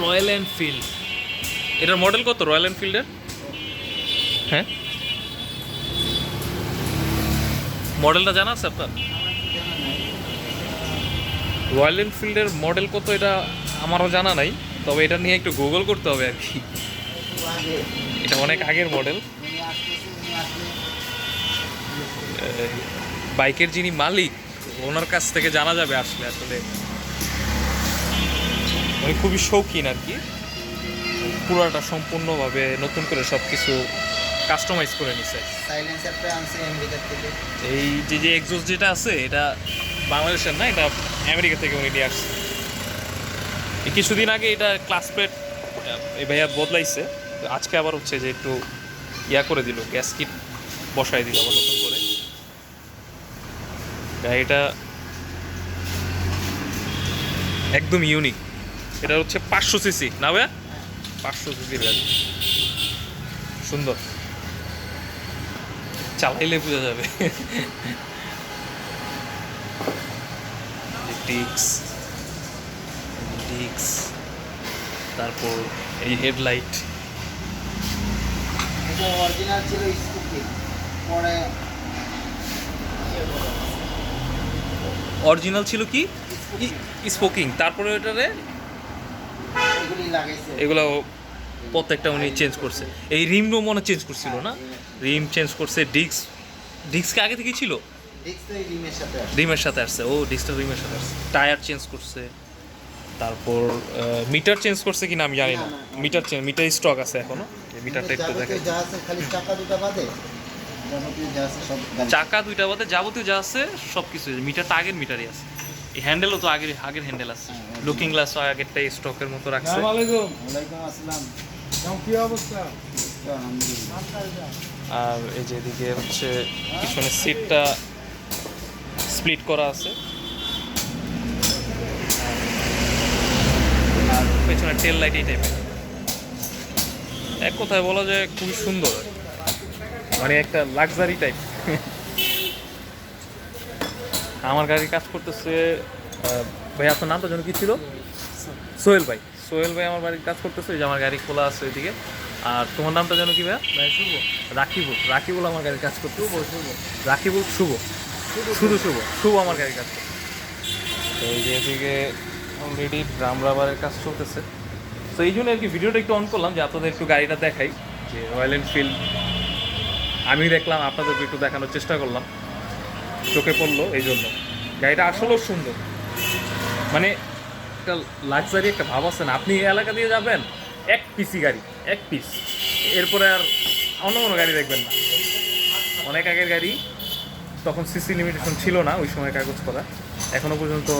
Royal Enfield এটার model কত? Royal এনফিল্ডের হ্যাঁ। মডেলটা জানা আছে আপনার? রয়্যাল এনফিল্ডের মডেল কত এটা আমারও জানা নাই তবে এটা নিয়ে একটু গুগল করতে হবে আর কি। এটা অনেক আগের মডেল বাইকের যিনি মালিক ওনার কাছ থেকে জানা যাবে আসলে আসলে। উনি খুবই শৌখিন আর কি। পুরাটা সম্পূর্ণভাবে নতুন করে সব কিছু কাস্টমাইজ করে নিছে। এই যে যে এক্সোস যেটা আছে এটা বাংলাদেশের না এটা আমেরিকা থেকে উনি নিয়ে আসছে। এই কিছুদিন আগে এটা ক্লাস প্লেট এই ভাইয়া বদলাইছে। আজকে আবার হচ্ছে যে একটু ইয়া করে দিল গ্যাস কিট বসাই দিল আবার নতুন করে। গাড়িটা একদম ইউনিক এটা হচ্ছে পাঁচশো সিসি না ভাইয়া? পাঁচশো সিসি গাড়ি সুন্দর। চালাইলে বোঝা যাবে। ডিক্স ডিক্স তারপর এই হেডলাইট অরিজিনাল ছিল স্কুটি পরে অরিজিনাল ছিল কি? স্পোকিং তারপরে ওটারে এগুলি প্রত্যেকটা উনি চেঞ্জ করছে। এই রিমও মনে চেঞ্জ করছিল না? রিম। চেঞ্জ করছে ডিক্স ডিক্সকে আগে থেকেই ছিল? ডিস্ক রিমের সাথে আসছে। ও ডিক্সটা রিমের সাথে আসছে। টায়ার চেঞ্জ করছে। তারপর মিটার চেঞ্জ করছে কিনা আমি জানি না। মিটার চেঞ্জ মিটার স্টক আছে এখনও। মিটারটা একটু যাবতীয় দেখে যা আছে খালি চাকা দুটো বাদে যাবতীয় যা আছে সব গাড়ি। চাকা দুইটা বাদে যাবতীয় যা আছে সব কিছু মিটারটা আগের মিটারই আছে। এই হ্যান্ডেলও তো আগের আগের হ্যান্ডেল আছে। হ্যাঁ, লুকিং গ্লাসও আগেরটাই স্টকের মতো রাখছে। আলাইকুম। ওয়ালাইকুম আসসালাম। কি অবস্থা? আর এই যে এদিকে হচ্ছে পিছনে সিটটা স্প্লিট করা আছে। আর পেছনে টেল লাইট এই টাইপের এক কথায় বলা যায় খুবই সুন্দর। মানে একটা লাক্সারি টাইপ আমার গাড়ি কাজ করতেছে ভাই আপনার নামটা যেন কি ছিল? সোহেল ভাই। সোহেল ভাই আমার বাড়ির কাজ করতেছে যে আমার গাড়ি খোলা আছে ওইদিকে। আর তোমার নামটা যেন কি ভাইয়া? ভাই শুভ। রাকিবুল। রাকিবুল আমার গাড়ির কাজ করতে শুভ শুভ। রাকিবুল শুভ। শুধু শুভ। শুভ আমার গাড়ির কাজ করতে তো এই যে এদিকে অলরেডি ড্রাম রাবারের কাজ চলতেছে। তো এই জন্য আর কি ভিডিওটা একটু অন করলাম যে আপনাদের একটু গাড়িটা দেখাই যে রয়্যাল এনফিল্ড আমি দেখলাম আপনাদেরকে একটু দেখানোর চেষ্টা করলাম। চোখে পড়ল এই জন্য। গাড়িটা আসলেও সুন্দর। মানে একটা লাক্সারি একটা ভাব আছে না? আপনি এই এলাকা দিয়ে যাবেন, এক পিসি গাড়ি, এক পিস এরপরে আর অন্য কোনো গাড়ি দেখবেন না। অনেক আগের গাড়ি, তখন সিসি লিমিটেশন ছিল না ওই সময় কাগজ করা। এখনও পর্যন্ত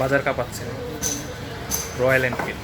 বাজার কাঁপাচ্ছে। Royal Enfield